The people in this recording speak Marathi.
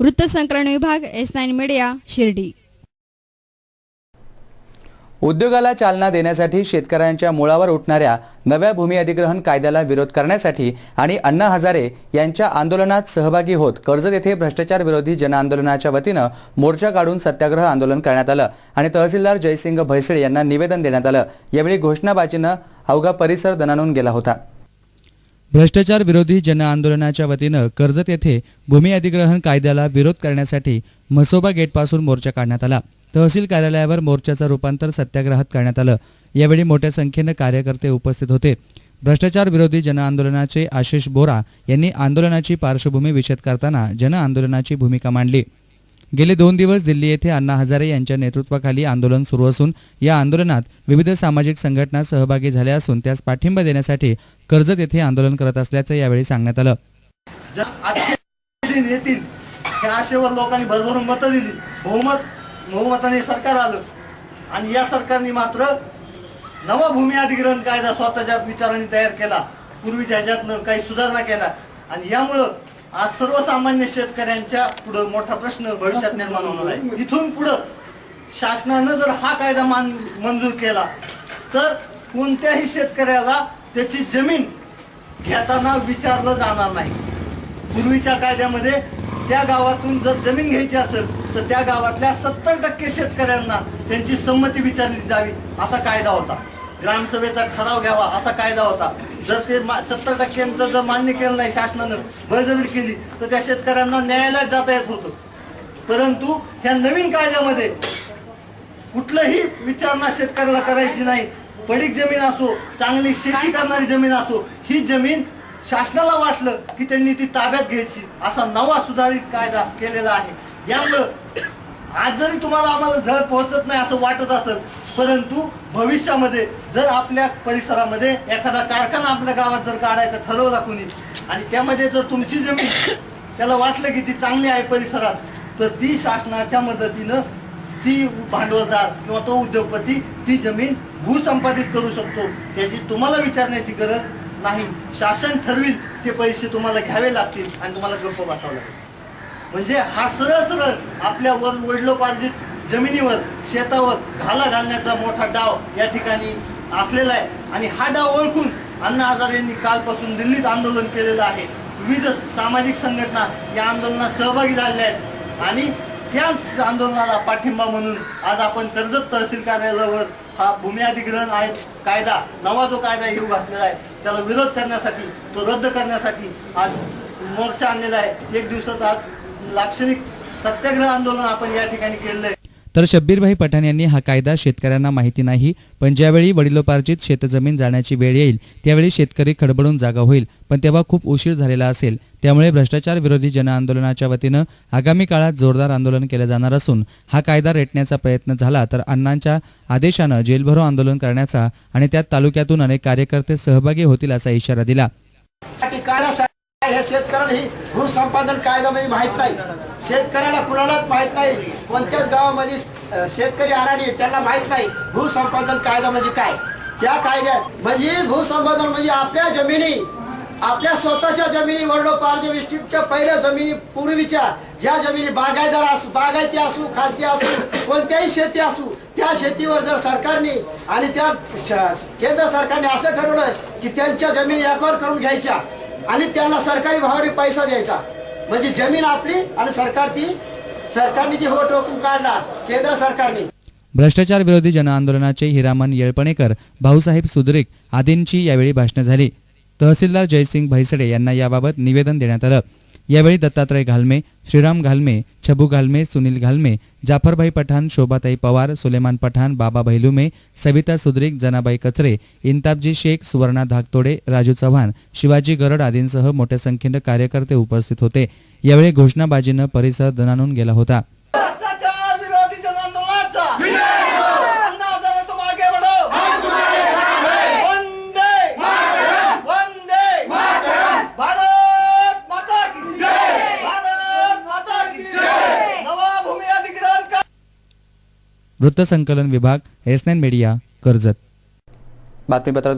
वृत्तसंकलन विभाग एस नाईन मीडिया शिर्डी. उद्योगाला चालना देण्यासाठी शेतकऱ्यांच्या मुळावर उठणाऱ्या नव्या भूमी अधिग्रहण कायद्याला विरोध करण्यासाठी आणि अण्णा हजारे यांच्या आंदोलनात सहभागी होत कर्जत येथे भ्रष्टाचार विरोधी जनआंदोलनाच्या वतीनं मोर्चा काढून सत्याग्रह आंदोलन करण्यात आलं आणि तहसीलदार जयसिंग भैसळे यांना निवेदन देण्यात आलं. यावेळी घोषणाबाजीनं अवघा परिसर दणानून गेला होता. भ्रष्टाचार विरोधी जन आंदोलनाच्या वतीनं कर्जत येथे भूमी अधिग्रहण कायद्याला विरोध करण्यासाठी म्हसोबा गेटपासून मोर्चा काढण्यात आला. तहसील कार्यालयावर मोर्चाचं रूपांतर सत्याग्रहात करण्यात आलं. यावेळी मोठ्या संख्येनं कार्यकर्ते उपस्थित होते. भ्रष्टाचार विरोधी जन आंदोलनाचे आशिष बोरा यांनी आंदोलनाची पार्श्वभूमी विषद करताना जन आंदोलनाची भूमिका मांडली. गेले दोन दिवस दिल्ली येथे अण्णा हजारे यांच्या नेतृत्वाखाली आंदोलन सुरू असून या आंदोलनात विविध सामाजिक संघटना सहभागी झाल्या असून त्यास पाठिंबा देण्यासाठी कर्जत येथे आंदोलन करत असल्याचं यावेळी सांगण्यात आलं. जर येतील ह्या आशेवर लोकांनी भरभरून मतं दिली. बहुमत बहुमताने सरकार आलं. आणि या सरकारने मात्र नवा भूमी अधिग्रहण कायदा स्वतःच्या विचाराने तयार केला. पूर्वीच्या ह्याच्यातनं काही सुधारणा केला आणि यामुळं आज सर्वसामान्य शेतकऱ्यांच्या पुढं मोठा प्रश्न भविष्यात निर्माण होणार आहे. इथून पुढं शासनानं जर हा कायदा मान मंजूर केला तर कोणत्याही शेतकऱ्याला त्याची जमीन घेताना विचारलं जाणार नाही. पूर्वीच्या कायद्यामध्ये त्या गावातून जर जमीन घ्यायची असेल तर त्या गावातल्या सत्तर टक्के शेतकऱ्यांना त्यांची संमती विचारली जावी असा कायदा होता. ग्रामसभेचा ठराव घ्यावा असा कायदा होता. जर ते सत्तर टक्क्यांचं जर मान्य केलं नाही शासनानं बळजबरी केली तर त्या शेतकऱ्यांना न्यायालयात जाता येत होतं परंतु ह्या नवीन कायद्यामध्ये कुठलंही विचारणा शेतकऱ्याला करायची नाही. पडीक जमीन असो चांगली शेती करणारी जमीन असो ही जमीन शासनाला वाटलं की त्यांनी ती ताब्यात घ्यायची. असा नवा सुधारित कायदा केलेला आहे. यामुळं आज जरी तुम्हाला आम्हाला झळ पोहोचत नाही असं वाटत असेल परंतु भविष्यामध्ये जर आपल्या परिसरामध्ये एखादा कारखाना आपल्या गावात जर काढायचा ठरवला कोणी आणि त्यामध्ये जर तुमची जमीन त्याला वाटलं की ती चांगली आहे परिसरात तर ती शासनाच्या मदतीनं ती भांडवलदार किंवा तो उद्योगपती ती जमीन भूसंपादित करू शकतो. त्याची तुम्हाला विचारण्याची गरज नाही. शासन ठरविल ते पैसे तुम्हाला घ्यावे लागतील आणि तुम्हाला गप्प बसावं लागेल. म्हणजे हा सरळ सरळ आपल्या वर वडलोपार्जित जमिनीवर शेतावर घाला घालण्याचा मोठा डाव या ठिकाणी आखलेला आहे. आणि हा डाव ओळखून अण्णा हजारे यांनी कालपासून दिल्लीत आंदोलन केलेलं आहे. विविध सामाजिक संघटना या आंदोलनात सहभागी झालेल्या आहेत. आणि त्याच आंदोलनाला पाठिंबा म्हणून आज आपण कर्जत तहसील कार्यालयावर हा भूमी अधिग्रहण आहे. कायदा नवा जो कायदा येऊ घातलेला आहे त्याला विरोध करण्यासाठी तो रद्द करण्यासाठी आज मोर्चा आणलेला आहे. एक दिवसाचा आज लाक्षणिक सत्याग्रह आंदोलन आपण या ठिकाणी केलेलं आहे तर शब्बीरभाई पठाण यांनी हा कायदा शेतकऱ्यांना माहिती नाही पण ज्यावेळी वडिलोपार्जित शेतजमीन जाण्याची वेळ येईल त्यावेळी शेतकरी खडबडून जागा होईल. पण तेव्हा खूप उशीर झालेला असेल. त्यामुळे भ्रष्टाचार विरोधी जनआंदोलनाच्या वतीनं आगामी काळात जोरदार आंदोलन केलं जाणार असून हा कायदा रेटण्याचा प्रयत्न झाला तर अण्णांच्या आदेशानं जेलभरो आंदोलन करण्याचा आणि त्यात तालुक्यातून अनेक कार्यकर्ते सहभागी होतील असा इशारा दिला. ह्या हे शेतकऱ्याला ही भूसंपादन कायदा म्हणजे माहीत नाही. शेतकऱ्याला कुणालाच माहीत नाही. कोणत्याच गावामध्ये शेतकरी अडाणी त्यांना माहीत नाही भूसंपादन कायदा म्हणजे काय. त्या कायद्यात म्हणजे भूसंपादन म्हणजे आपल्या जमिनी आपल्या स्वतःच्या जमिनी वडलोपार्ज डिस्ट्रिक्टच्या पहिल्या जमिनी पूर्वीच्या ज्या जमिनी बागायदार असू बागायती असू खाजगी असू कोणत्याही शेती असू त्या शेतीवर जर सरकारने आणि त्या केंद्र सरकारने असं ठरवलं की त्यांच्या जमिनी एकवर करून घ्यायच्या आणि त्यांना सरकारी भावाने पैसा द्यायचा. म्हणजे जमीन आपली आणि सरकार ती सरकारने जी हो टोकून काढला केंद्र सरकारने. भ्रष्टाचार विरोधी जनआंदोलनाचे हिरामन येळपणेकर भाऊसाहेब सुद्रिक आदींची यावेळी भाषणं झाली. तहसीलदार जयसिंग भैसडे यांना याबाबत निवेदन देण्यात आलं. यावेळी दत्तात्रय घालमे श्रीराम घालमे छबू घालमे सुनील घालमे जाफरभाई पठाण शोभाताई पवार सुलेमान पठाण बाबा भैलुमे सविता सुद्रिक जनाबाई कचरे इंताबजी शेख सुवर्णा धाकतोडे राजू चव्हाण शिवाजी गरड आदींसह मोठ्या संख्येनं कार्यकर्ते उपस्थित होते. यावेळी घोषणाबाजीनं परिसर दणानून गेला होता भ्रष्टाचार विरोधी जनआंदोलनाचा अण्णा हजारे तुम आगे बढ़ो वंदे वंदे भारत माता की भारत माता की नवा भूमी अधिग्रहण का वृत्तसंकलन विभाग एस एन मीडिया कर्जत. बातमीपत्रात